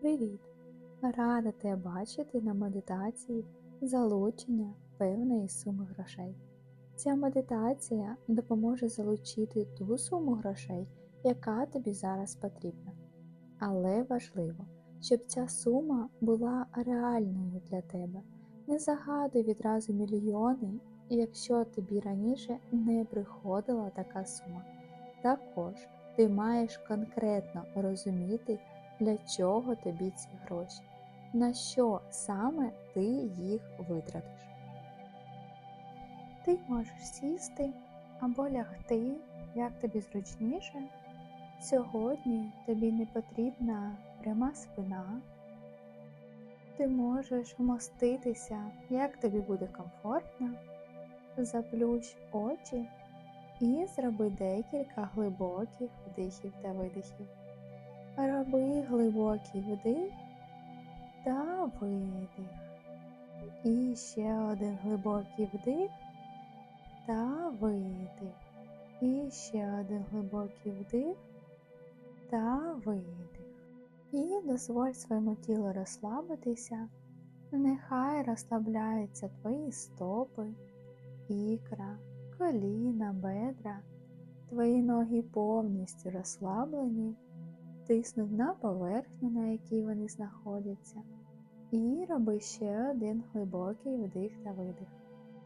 Привіт! Рада тебе бачити на медитації залучення певної суми грошей. Ця медитація допоможе залучити ту суму грошей, яка тобі зараз потрібна. Але важливо, щоб ця сума була реальною для тебе. Не загадуй відразу мільйони, якщо тобі раніше не приходила така сума. Також ти маєш конкретно розуміти, для чого тобі ці гроші, на що саме ти їх витратиш. Ти можеш сісти або лягти, як тобі зручніше. Сьогодні тобі не потрібна пряма спина. Ти можеш вмоститися, як тобі буде комфортно, заплющ очі і зроби декілька глибоких вдихів та видихів. Роби глибокий вдих та видих. І ще один глибокий вдих та видих. І ще один глибокий вдих та видих. І дозволь своєму тілу розслабитися. Нехай розслабляються твої стопи, ікра, коліна, бедра, твої ноги повністю розслаблені тиснуть на поверхню, на якій вони знаходяться, і роби ще один глибокий вдих та видих.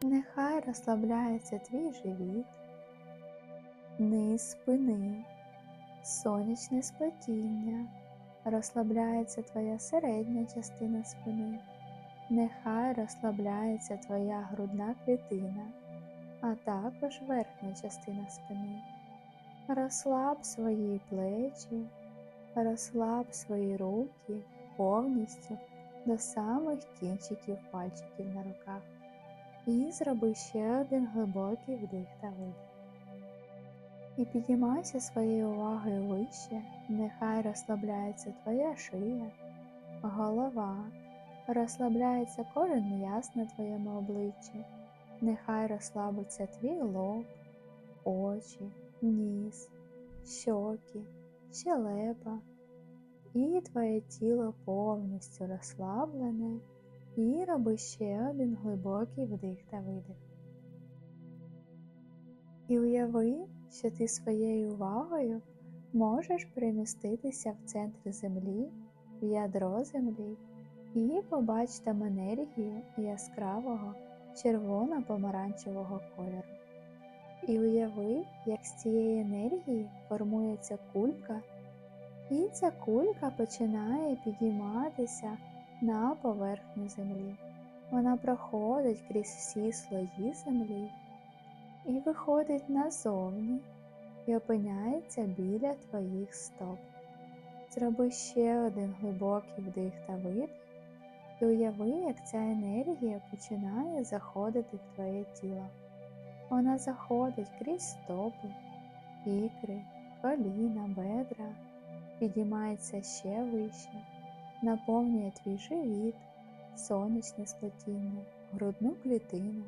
Нехай розслабляється твій живіт, низ спини, сонячне сплетіння, розслабляється твоя середня частина спини, нехай розслабляється твоя грудна клітина, а також верхня частина спини. Розслаб свої плечі. Розслаб свої руки повністю до самих кінчиків пальчиків на руках. І зроби ще один глибокий вдих та видих. І підіймайся своєю увагою вище, нехай розслабляється твоя шия, голова, розслабляється кожен м'яз на твоєму обличчі, нехай розслабиться твій лоб, очі, ніс, щоки щелепа, і твоє тіло повністю розслаблене, і роби ще один глибокий вдих та видих. І уяви, що ти своєю увагою можеш переміститися в центр землі, в ядро землі, і побач там енергію яскравого червоно-помаранчевого кольору. І уяви, як з цієї енергії формується кулька, і ця кулька починає підійматися на поверхню землі. Вона проходить крізь всі слої землі і виходить назовні і опиняється біля твоїх стоп. Зроби ще один глибокий вдих та видих, і уяви, як ця енергія починає заходити в твоє тіло. Вона заходить крізь стопи, ікри, коліна, бедра, підіймається ще вище, наповнює твій живіт, сонячне сплетіння, грудну клітину,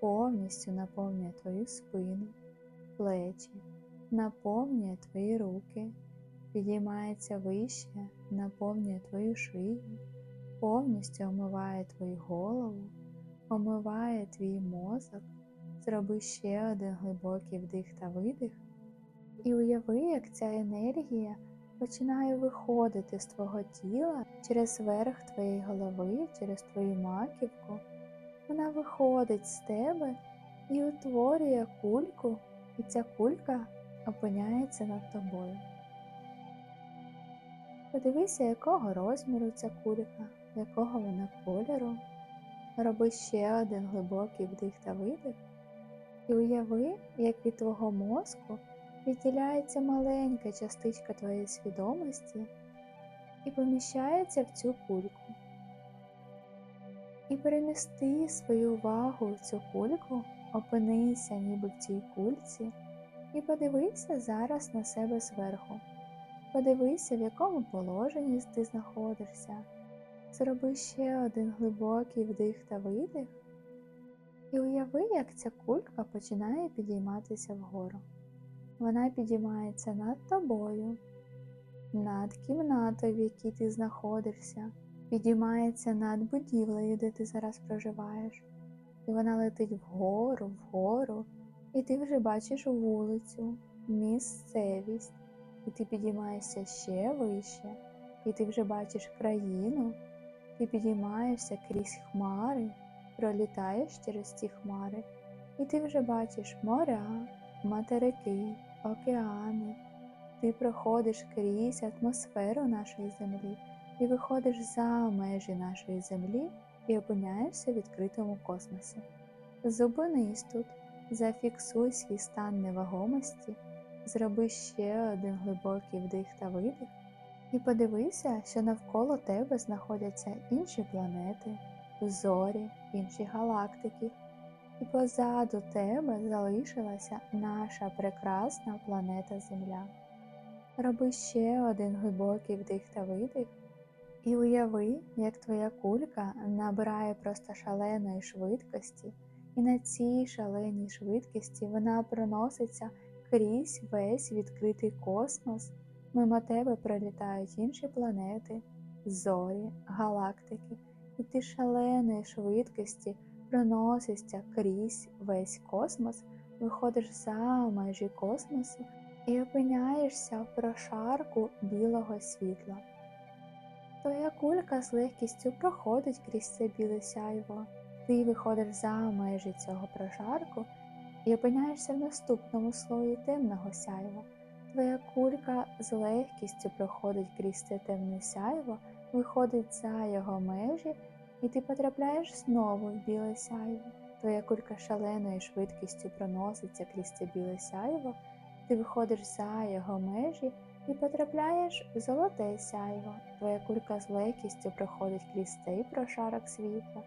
повністю наповнює твою спину, плечі, наповнює твої руки, підіймається вище, наповнює твою шию, повністю омиває твою голову, омиває твій мозок. Зроби ще один глибокий вдих та видих, і уяви, як ця енергія починає виходити з твого тіла через верх твоєї голови, через твою маківку. Вона виходить з тебе і утворює кульку, і ця кулька опиняється над тобою. Подивися, якого розміру ця кулька, якого вона кольору. Роби ще один глибокий вдих та видих. І уяви, як від твого мозку відділяється маленька частичка твоєї свідомості і поміщається в цю кульку. І перемісти свою увагу в цю кульку, опинися ніби в цій кульці, і подивися зараз на себе зверху. Подивися, в якому положенні ти знаходишся. Зроби ще один глибокий вдих та видих. І уяви, як ця кулька починає підійматися вгору. Вона підіймається над тобою, над кімнатою, в якій ти знаходишся, підіймається над будівлею, де ти зараз проживаєш, і вона летить вгору, вгору, і ти вже бачиш вулицю, місцевість, і ти підіймаєшся ще вище, і ти вже бачиш країну, ти підіймаєшся крізь хмари, пролітаєш через ці хмари, і ти вже бачиш моря, материки, океани. Ти проходиш крізь атмосферу нашої землі і виходиш за межі нашої землі і опиняєшся в відкритому космосі. Зупинись тут, зафіксуй свій стан невагомості, зроби ще один глибокий вдих та видих, і подивися, що навколо тебе знаходяться інші планети, зорі, інші галактики, і позаду тебе залишилася наша прекрасна планета Земля. Роби ще один глибокий вдих та видих, і уяви, як твоя кулька набирає просто шаленої швидкості, і на цій шаленій швидкості вона проноситься крізь весь відкритий космос. Мимо тебе пролітають інші планети, зорі, галактики, і ти шаленої швидкості проносишся крізь весь космос, виходиш за межі космосу і опиняєшся в прошарку білого світла. Твоя кулька з легкістю проходить крізь це біле сяйво. Ти виходиш за межі цього прошарку і опиняєшся в наступному слої темного сяйва. Твоя кулька з легкістю проходить крізь це темне сяйво, виходить за його межі, і ти потрапляєш знову в біле сяйво. Твоя кулька шаленою швидкістю проноситься крізь це біле сяйво, ти виходиш за його межі і потрапляєш в золоте сяйво. Твоя кулька з легкістю проходить крізь цей прошарок світла,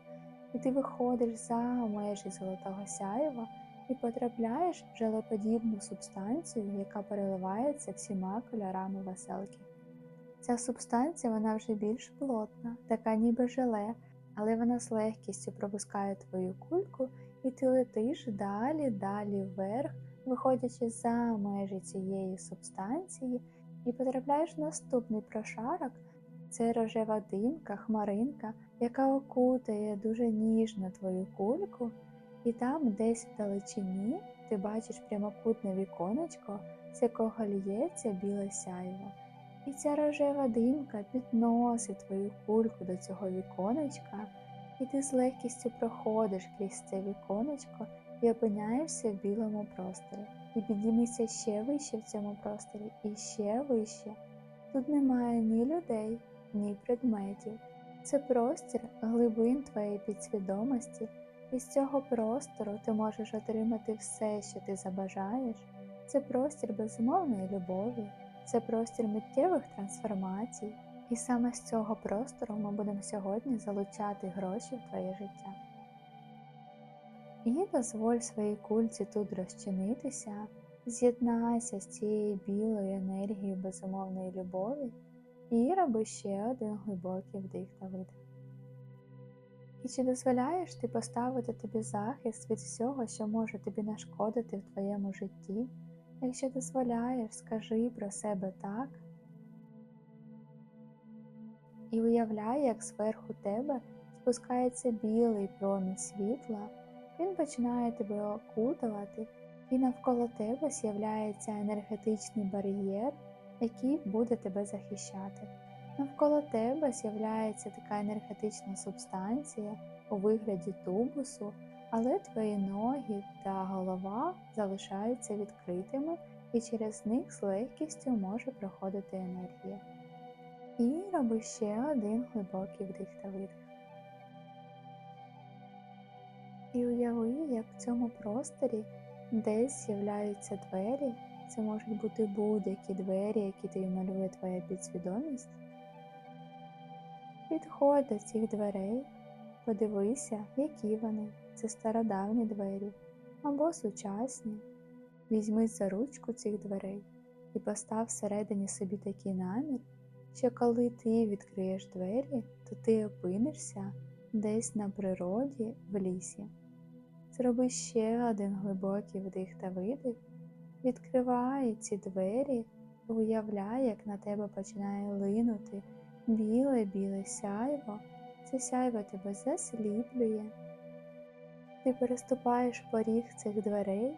і ти виходиш за межі золотого сяйва і потрапляєш в желеподібну субстанцію, яка переливається всіма кольорами веселки. Ця субстанція вона вже більш плотна, така ніби желе, але вона з легкістю пропускає твою кульку, і ти летиш далі, далі вверх, виходячи за межі цієї субстанції, і потрапляєш в наступний прошарок. Це рожева димка, хмаринка, яка окутає дуже ніжно твою кульку, і там, десь в далечині, ти бачиш прямокутне віконечко, з якого лється біле сяйво. І ця рожева димка підносить твою кульку до цього віконечка, і ти з легкістю проходиш крізь це віконечко і опиняєшся в білому просторі. І підіймися ще вище в цьому просторі, і ще вище. Тут немає ні людей, ні предметів. Це простір глибин твоєї підсвідомості, і з цього простору ти можеш отримати все, що ти забажаєш. Це простір безумовної любові, це простір миттєвих трансформацій. І саме з цього простору ми будемо сьогодні залучати гроші в твоє життя. І дозволь своїй кульці тут розчинитися, з'єднайся з цією білою енергією безумовної любові і роби ще один глибокий вдих та видих. І чи дозволяєш ти поставити тобі захист від всього, що може тобі нашкодити в твоєму житті? Якщо дозволяєш, скажи про себе так і уявляй, як зверху тебе спускається білий промінь світла, він починає тебе окутувати, і навколо тебе з'являється енергетичний бар'єр, який буде тебе захищати. Навколо тебе з'являється така енергетична субстанція у вигляді тубусу, але твої ноги та голова залишаються відкритими, і через них з легкістю може проходити енергія. І роби ще один глибокий вдих та видих. І уяви, як в цьому просторі десь з'являються двері. Це можуть бути будь-які двері, які тобі малює твоя підсвідомість. Підходь до цих дверей, подивися, які вони. Це стародавні двері або сучасні. Візьми за ручку цих дверей і постав всередині собі такий намір, що коли ти відкриєш двері, то ти опинишся десь на природі в лісі. Зроби ще один глибокий вдих та видих, відкривай ці двері, Уявляй, як на тебе починає линути біле-біле сяйво. Це сяйво тебе засліплює. Ти переступаєш поріг цих дверей,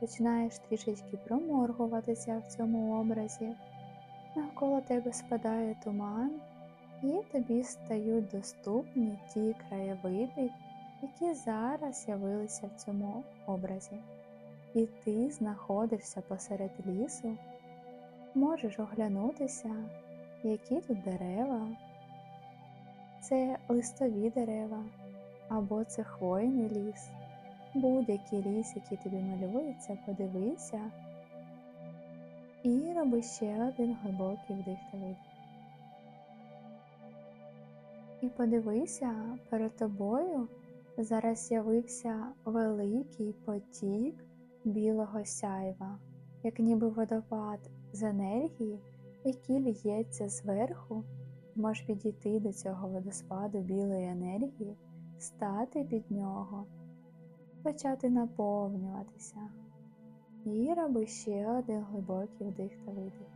починаєш трішечки проморгуватися в цьому образі. Навколо тебе спадає туман, і тобі стають доступні ті краєвиди, які зараз з'явилися в цьому образі. І ти знаходишся посеред лісу, можеш оглянутися, які тут дерева. Це листові дерева або це хвойний ліс. Будь-який ліс, який тобі малюється, подивися і роби ще один глибокий вдих та видих. І подивися, перед тобою зараз з'явився великий потік білого сяйва, як ніби водопад з енергії, який ліється зверху, можеш підійти до цього водоспаду білої енергії, стати під нього, почати наповнюватися. І роби ще один глибокий вдих та видих.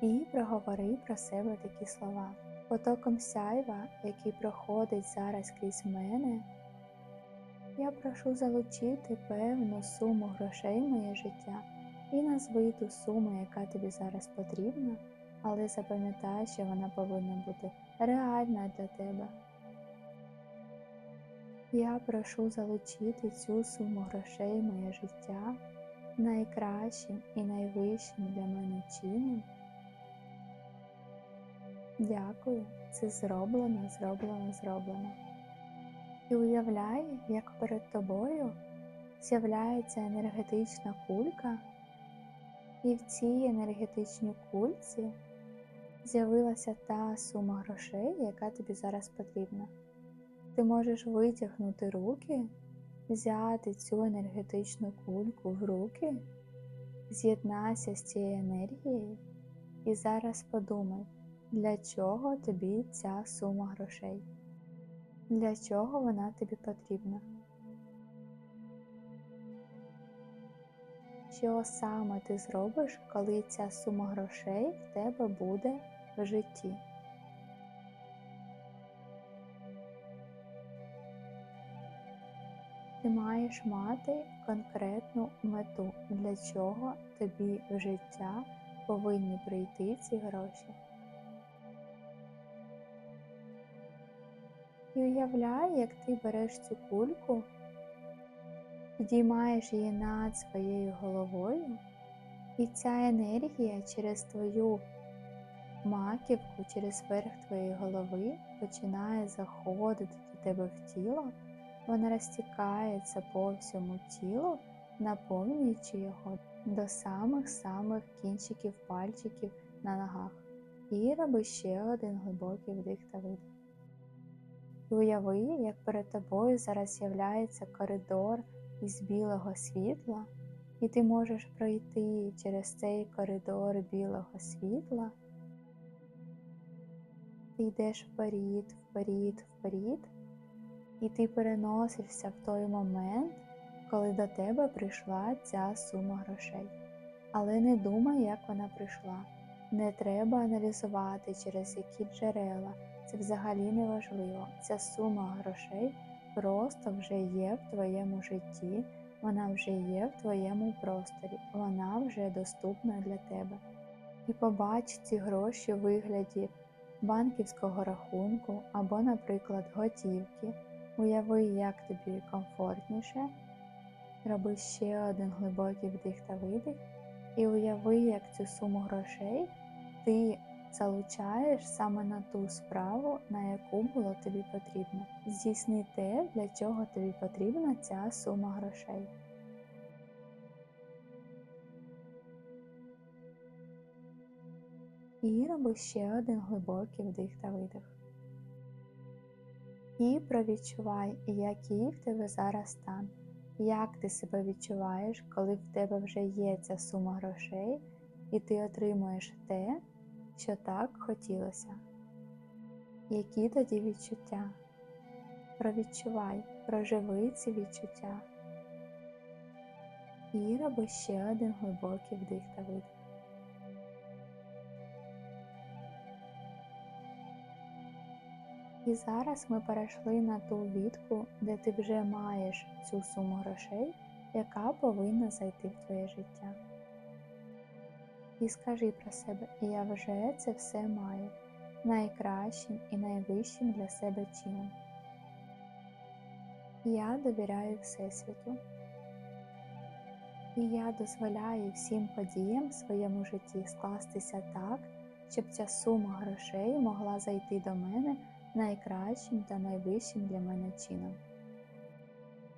І проговори про себе такі слова. Потоком сяйва, який проходить зараз крізь мене, я прошу залучити певну суму грошей в моє життя і назви ту суму, яка тобі зараз потрібна, але запам'ятай, що вона повинна бути реальна для тебе. Я прошу залучити цю суму грошей моє життя найкращим і найвищим для мене чином. Дякую, це зроблено, зроблено, зроблено. І уявляй, як перед тобою з'являється енергетична кулька, і в цій енергетичній кульці з'явилася та сума грошей, яка тобі зараз потрібна. Ти можеш витягнути руки, взяти цю енергетичну кульку в руки, з'єднайся з цією енергією і зараз подумай, для чого тобі ця сума грошей, для чого вона тобі потрібна. Що саме ти зробиш, коли ця сума грошей в тебе буде в житті? Ти маєш мати конкретну мету, для чого тобі в життя повинні прийти ці гроші. І уявляй, як ти береш цю кульку, підіймаєш її над своєю головою, і ця енергія через твою маківку, через верх твоєї голови починає заходити до тебе в тіло вона розтікається по всьому тілу, наповнюючи його до самих-самих кінчиків пальчиків на ногах. І роби ще один глибокий вдих та видих. І уяви, як перед тобою зараз з'являється коридор із білого світла, і ти можеш пройти через цей коридор білого світла. Ти йдеш вперед, вперед, вперед, і ти переносишся в той момент, коли до тебе прийшла ця сума грошей. Але не думай, як вона прийшла. Не треба аналізувати, через які джерела. Це взагалі не важливо. Ця сума грошей просто вже є в твоєму житті, вона вже є в твоєму просторі, вона вже доступна для тебе. І побач ці гроші у вигляді банківського рахунку або, наприклад, готівки. Уяви, як тобі комфортніше. Роби ще один глибокий вдих та видих. І уяви, як цю суму грошей ти залучаєш саме на ту справу, на яку було тобі потрібно. Здійсни те, для чого тобі потрібна ця сума грошей. І роби ще один глибокий вдих та видих. І провідчувай, який в тебе зараз стан, як ти себе відчуваєш, коли в тебе вже є ця сума грошей, і ти отримуєш те, що так хотілося. Які тоді відчуття? Провідчувай, проживи ці відчуття. І роби ще один глибокий вдих та видих. І зараз ми перейшли на ту відку, де ти вже маєш цю суму грошей, яка повинна зайти в твоє життя. І скажи про себе, я вже це все маю найкращим і найвищим для себе чином. Я довіряю Всесвіту. І я дозволяю всім подіям в своєму житті скластися так, щоб ця сума грошей могла зайти до мене найкращим та найвищим для мене чином.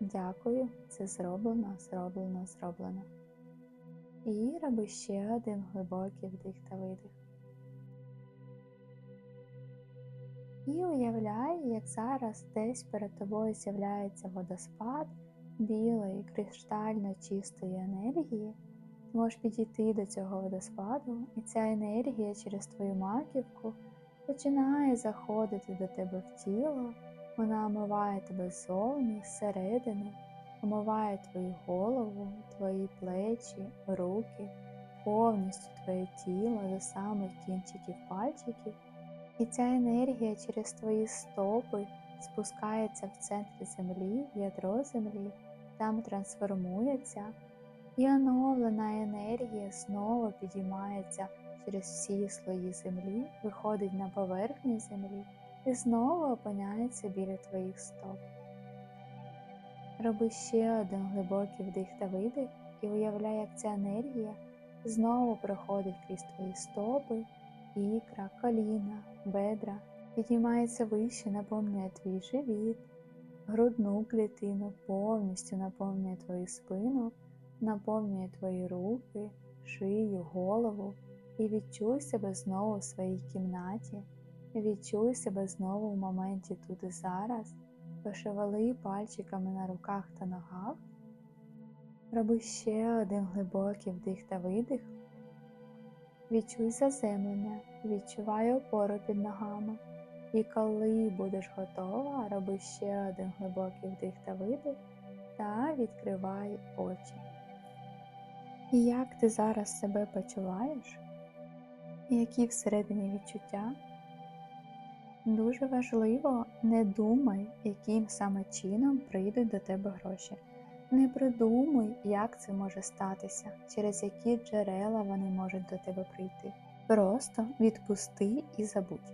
Дякую, це зроблено, зроблено, зроблено. І роби ще один глибокий вдих та видих. І уявляй, як зараз десь перед тобою з'являється водоспад білої, криштально чистої енергії. Ти можеш підійти до цього водоспаду, і ця енергія через твою маківку починає заходити до тебе в тіло, вона омиває тебе ззовні, зсередини, омиває твою голову, твої плечі, руки, повністю твоє тіло до самих кінчиків пальчиків. І ця енергія через твої стопи спускається в центрі землі, в ядро землі, там трансформується, і оновлена енергія знову підіймається через всі слої землі, виходить на поверхню землі і знову опиняється біля твоїх стоп. Роби ще один глибокий вдих та видих і уявляй, як ця енергія знову проходить крізь твої стопи, ікра, коліна, бедра, підіймається вище, наповнює твій живіт, грудну клітину, повністю наповнює твою спину, наповнює твої руки, шию, голову і відчуй себе знову в своїй кімнаті, відчуй себе знову в моменті тут і зараз, пошевели пальчиками на руках та ногах. Роби ще один глибокий вдих та видих. Відчуй заземлення, відчувай опору під ногами. І коли будеш готова, роби ще один глибокий вдих та видих та відкривай очі. І як ти зараз себе почуваєш? Які всередині відчуття? Дуже важливо не думай, яким саме чином прийдуть до тебе гроші. Не придумуй, як це може статися, через які джерела вони можуть до тебе прийти. Просто відпусти і забудь.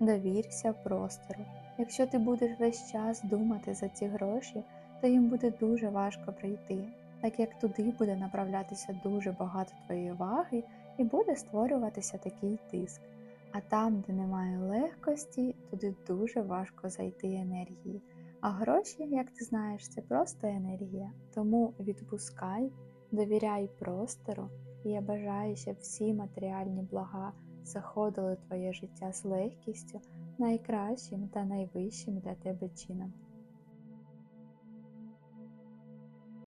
Довірся простору. Якщо ти будеш весь час думати за ці гроші, то їм буде дуже важко прийти, так як туди буде направлятися дуже багато твоєї уваги і буде створюватися такий тиск. А там, де немає легкості, туди дуже важко зайти енергії. А гроші, як ти знаєш, це просто енергія. Тому відпускай, довіряй простору, і я бажаю, щоб всі матеріальні блага заходили твоє життя з легкістю, найкращим та найвищим для тебе чином.